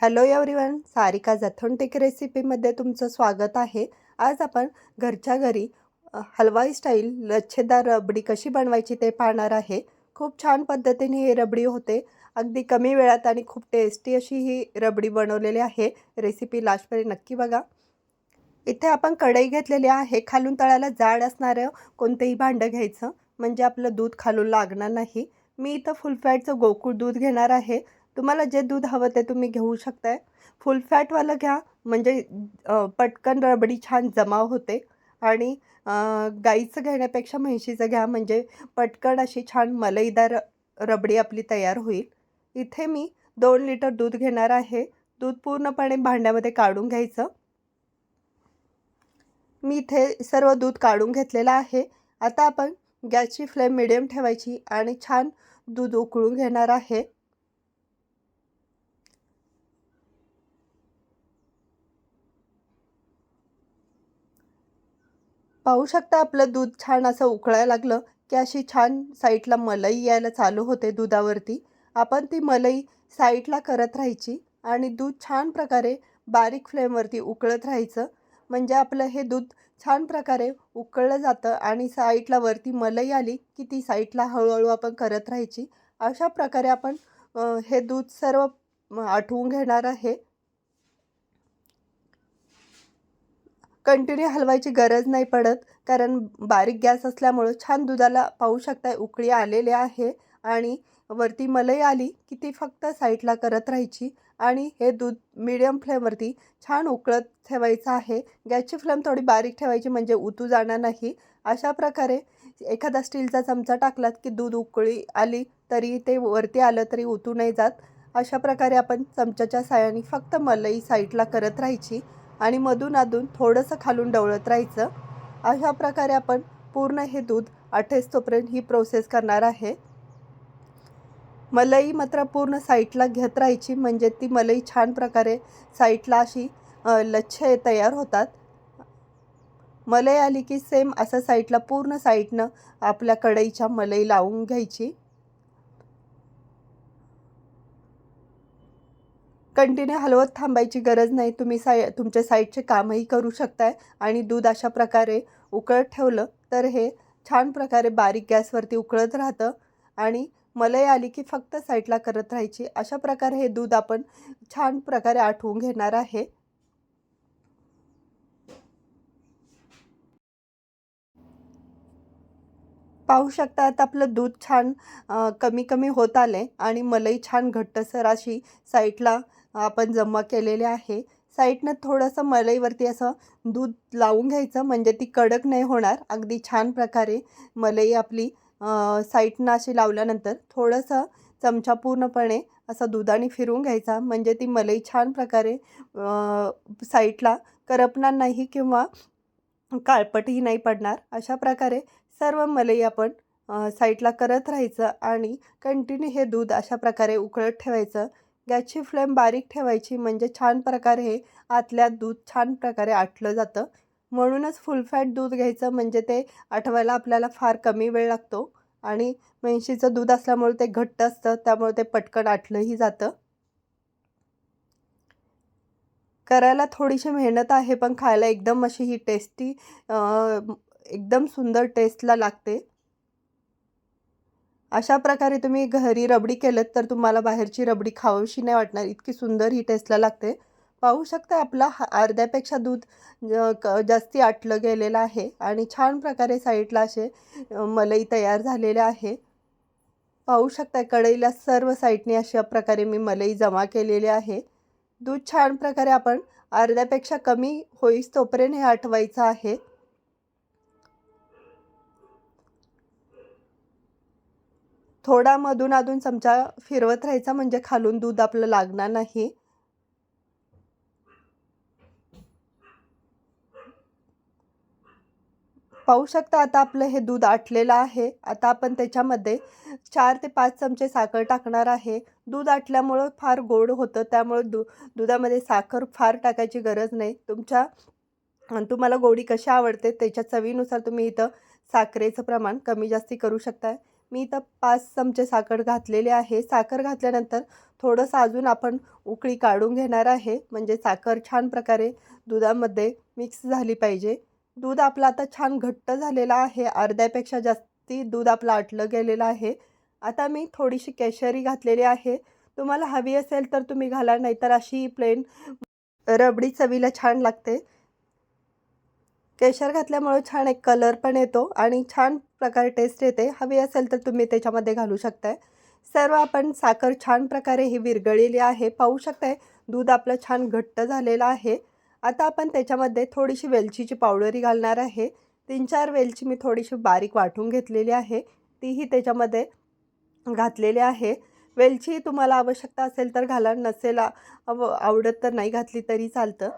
Hello everyone Sarika जथोंटिक रेसिपीमध्ये तुमचं स्वागत आहे. आज आपण घरच्या घरी हलवाई स्टाईल लच्छेदार रबडी कशी बनवायची ते पाहणार आहे. खूप छान पद्धतीने ही रबडी होते. अगदी कमी वेळात आणि खूप टेस्टी अशी ही रबडी बनवलेली आहे. रेसिपी लास्टपर्यंत नक्की बघा. इथे आपण कढई घेतलेली आहे. खालून तळाला जाड असणारं कोणतंही भांडं घ्यायचं. म्हणजे आपलं दूध खालून लागणार नाही. मी इथं फुल फॅटचं गोकुळ दूध घेणार आहे. तुम्हाला जे दूध हवं ते तुम्ही घेऊ शकताय. फुल फॅटवालं घ्या म्हणजे पटकन रबडी छान जमाव होते. आणि गाईचं घेण्यापेक्षा म्हैशीचं घ्या म्हणजे पटकन अशी छान मलईदार रबडी आपली तयार होईल. इथे मी दोन लिटर दूध घेणार आहे. दूध पूर्णपणे भांड्यामध्ये काढून घ्यायचं. मी इथे सर्व दूध काढून घेतलेलं आहे. आता आपण गॅसची फ्लेम मिडियम ठेवायची आणि छान दूध उकळून घेणार आहे. पाहू शकता आपलं दूध छान असं उकळायला लागलं की अशी छान साईडला मलई यायला चालू होते दुधावरती. आपण ती मलई साईडला करत राहायची आणि दूध छान प्रकारे बारीक फ्लेमवरती उकळत राहायचं. म्हणजे आपलं हे दूध छान प्रकारे उकळलं जातं आणि साईडला वरती मलई आली की ती साईडला हळूहळू आपण करत राहायची. अशा प्रकारे आपण हे दूध सर्व आठवून घेणार आहे. कंटिन्यू हलवायची गरज नाही पडत कारण बारीक गॅस असल्यामुळं छान दुधाला पाहू शकता उकळी आलेले आहे आणि वरती मलई आली की ती फक्त साईडला करत राहायची आणि हे दूध मिडियम फ्लेमवरती छान उकळत ठेवायचं आहे. गॅसची फ्लेम थोडी बारीक ठेवायची म्हणजे उतू जाणार नाही. अशा प्रकारे एखादा स्टीलचा चमचा टाकलात की दूध उकळी आली तरी ते वरती आलं तरी उतू नाही जात. अशा प्रकारे आपण चमच्याच्या साहाय्याने फक्त मलई साईडला करत राहायची. आणि मधून अधून थोडंसं खालून डवळत राहायचं. अशा प्रकारे आपण पूर्ण हे दूध आठेस्तोपर्यंत ही प्रोसेस करणार आहे. मलई मात्र पूर्ण साईटला घेत राहायची म्हणजे ती मलई छान प्रकारे साईटला अशी लच्छे तयार होतात. मलई आली की सेम असं साईटला पूर्ण साईटनं आपल्या कढईच्या मलई लावून घ्यायची. कंटिन्यू हलवत थांबायची गरज नाही. तुम्ही साय तुमच्या साईडचे कामही करू शकताय आणि दूध अशा प्रकारे उकळत ठेवलं तर हे छान प्रकारे बारीक गॅसवरती उकळत राहतं आणि मलई आली की फक्त साईडला करत राहायची. अशा प्रकारे हे दूध आपण छान प्रकारे आठवून घेणार आहे. पाहू शकता आता आपलं दूध छान कमी कमी होत आले आणि मलई छान घट्टसर अशी साईडला आपण जमा केलेले आहे. साईडनं थोडंसं मलईवरती असं दूध लावून घ्यायचं. म्हणजे ती कडक नाही होणार. अगदी छान प्रकारे मलई आपली साईटनं साईडनं अशी लावल्यानंतर थोडंसं चमचा पूर्णपणे असं दुधाने फिरवून घ्यायचा. म्हणजे ती मलई छान प्रकारे साईटला साईडला करपणार नाही किंवा काळपटही नाही पडणार. अशा प्रकारे सर्व मलई आपण साईटला साईडला करत राहायचं आणि कंटिन्यू हे दूध अशा प्रकारे उकळत ठेवायचं. गॅसची फ्लेम बारीक ठेवायची म्हणजे छान प्रकारे हे आतल्या दूध छान प्रकारे आटलं जातं. म्हणूनच फुल फॅट दूध घ्यायचं म्हणजे ते आठवायला आपल्याला फार कमी वेळ लागतो आणि म्हैशीचं दूध असल्यामुळे ते घट्ट असतं त्यामुळे ते पटकन आटलंही जातं. करायला थोडीशी मेहनत आहे पण खायला एकदम अशी ही टेस्टी एकदम सुंदर टेस्टला लागते. अशा प्रकारे तुम्ही घरी रबडी केलं तर तुम्हाला बाहेरची रबडी खावशी नाही वाटणार. इतकी सुंदर ही टेस्टला लागते. पाहू शकता आपला हा अर्ध्यापेक्षा दूध क- जास्ती आटलं गेलेलं आहे आणि छान प्रकारे साईडला असे मलई तयार झालेले आहे. पाहू शकता कढईला सर्व साईडने अशा प्रकारे मी मलई जमा केलेली आहे. दूध छान प्रकारे आपण अर्ध्यापेक्षा कमी होईस तोपर्यंत हे आठवायचं आहे. थोडा मधून अधून चमचा फिरवत राहायचा म्हणजे खालून दूध आपलं लागणार नाही. पाहू शकता आता आपलं हे दूध आटलेलं आहे. आता आपण त्याच्यामध्ये चार ते पाच चमचे साखर टाकणार आहे. दूध आटल्यामुळं फार गोड होतं त्यामुळं दू दुधामध्ये साखर फार टाकायची गरज नाही. तुमच्या तुम्हाला गोडी कशी आवडते त्याच्या चवीनुसार तुम्ही इथं साखरेचं प्रमाण कमी जास्ती करू शकता मी इथं पाच चमचे साखर घातलेले आहे. साखर घातल्यानंतर थोडंसं अजून आपण उकळी काढून घेणार आहे. म्हणजे साखर छान प्रकारे दुधामध्ये मिक्स झाली पाहिजे. दूध आपलं आता छान घट्ट झालेलं आहे. अर्ध्यापेक्षा जास्ती दूध आपलं आटलं गेलेलं आहे. आता मी थोडीशी केशरी घातलेली आहे. तुम्हाला हवी असेल तर तुम्ही घाला नाहीतर अशी प्लेन रबडी चवीला छान लागते. केशर घातल्यामुळे छान एक कलर पण येतो आणि छान प्रकारे टेस्ट येते. हवी असेल तर तुम्ही त्याच्यामध्ये घालू शकताय. सर्व आपण साखर छान प्रकारे ही विरगळलेली आहे. पाहू शकताय दूध आपलं छान घट्ट झालेलं आहे. आता आपण त्याच्यामध्ये थोडीशी वेलचीची पावडरी घालणार आहे. तीन चार वेलची मी थोडीशी बारीक वाटून घेतलेली आहे. तीही त्याच्यामध्ये घातलेली आहे. वेलची तुम्हाला आवश्यकता असेल तर घाला नसेल आव आवडत तर नाही घातली तरी चालतं.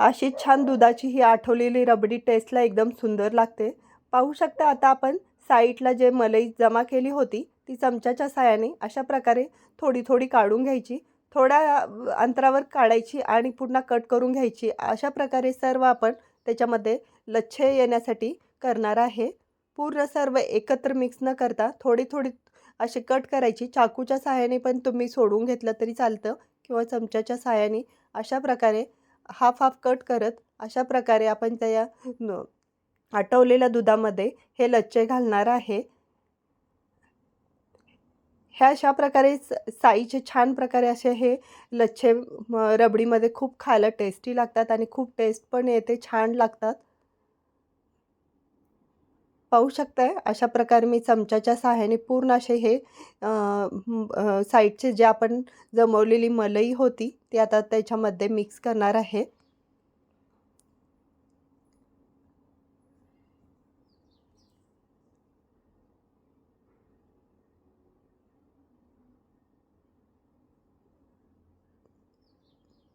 अशी छान दुधाची ही आठवलेली रबडी टेस्टला एकदम सुंदर लागते. पाहू शकता आता आपण साईडला जे मलई जमा केली होती ती चमच्याच्या साहाय्याने अशा प्रकारे थोडी थोडी काढून घ्यायची. थोड्या अंतरावर काढायची आणि पुन्हा कट करून घ्यायची. अशा प्रकारे सर्व आपण त्याच्यामध्ये लच्छे येण्यासाठी करणार आहे. पूर्ण सर्व एकत्र मिक्स न करता थोडी थोडी अशी कट करायची. चाकूच्या सहाय्याने पण तुम्ही सोडून घेतलं तरी चालतं किंवा चमच्याच्या सहाय्याने अशा प्रकारे हाफ हाफ कट करत अशा प्रकारे आपण त्या आटवलेल्या दुधामध्ये हे लच्चे घालणार आहे. ह्या अशा प्रकारे साईचे छान प्रकारे असे हे लच्छे रबडीमध्ये खूप खायला टेस्टी लागतात आणि खूप टेस्ट पण येते छान लागतात. पाहू शकताय. अशा प्रकारे मी चमच्याच्या सहाय्याने पूर्ण असे हे साईडचे जे आपण जमवलेली मलई होती ती आता त्याच्यामध्ये मिक्स करणार आहे.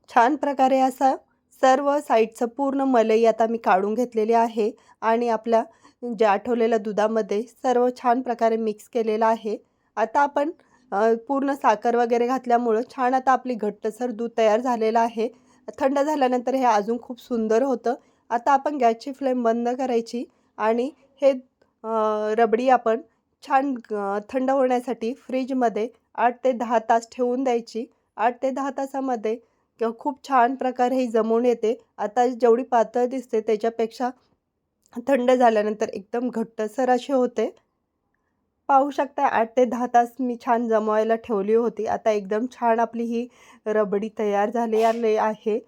छान प्रकारे असा सर्व साईडचं पूर्ण मलई आता मी काढून घेतलेली आहे आणि आपल्या जे आठवलेल्या दुधामध्ये सर्व छान प्रकारे मिक्स केलेलं आहे. आता आपण पूर्ण साखर वगैरे घातल्यामुळं छान आता आपली घट्टसर दूध तयार झालेलं आहे. थंड झाल्यानंतर हे अजून खूप सुंदर होतं. आता आपण गॅसची फ्लेम बंद करायची आणि हे रबडी आपण छान थंड होण्यासाठी फ्रीजमध्ये आठ ते दहा तास ठेवून द्यायची. आठ ते दहा तासामध्ये खूप छान प्रकारे ही जमून येते. आता जेवढी पातळ दिसते त्याच्यापेक्षा थंड झाल्यानंतर एकदम घट्टसर असे होते. पाहू शकता आठ ते दहा तास मी छान जमवायला ठेवली होती. आता एकदम छान आपली ही रबडी तयार झाली आहे.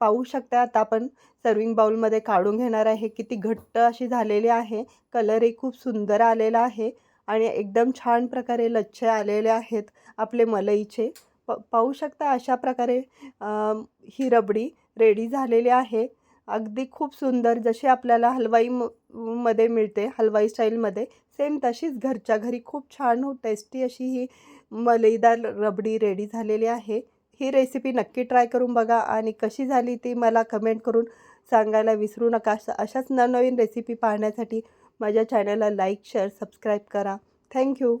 पाहू शकता आता आपण सर्विंग बाउलमध्ये काढून घेणार आहे. किती घट्ट अशी झालेली आहे. कलरही खूप सुंदर आलेला आहे. आणि एकदम छान प्रकारे लच्छे आलेले आहेत आपले मलईचे. प पाहू शकता अशा प्रकारे ही रबडी रेडी झालेली आहे. अगदी खूप सुंदर जशी आपल्याला हलवाई म मध्ये मिळते हलवाई स्टाईलमध्ये सेम तशीच घरच्या घरी खूप छान हो, टेस्टी अशी ही मलईदार रबडी रेडी झालेली आहे. ही रेसिपी नक्की ट्राय करून बघा आणि कशी झाली ती मला कमेंट करून सांगायला विसरू नका. अशाच नवनवीन रेसिपी पाहण्यासाठी माझ्या चॅनलला लाईक शेअर सबस्क्राईब करा. Thank you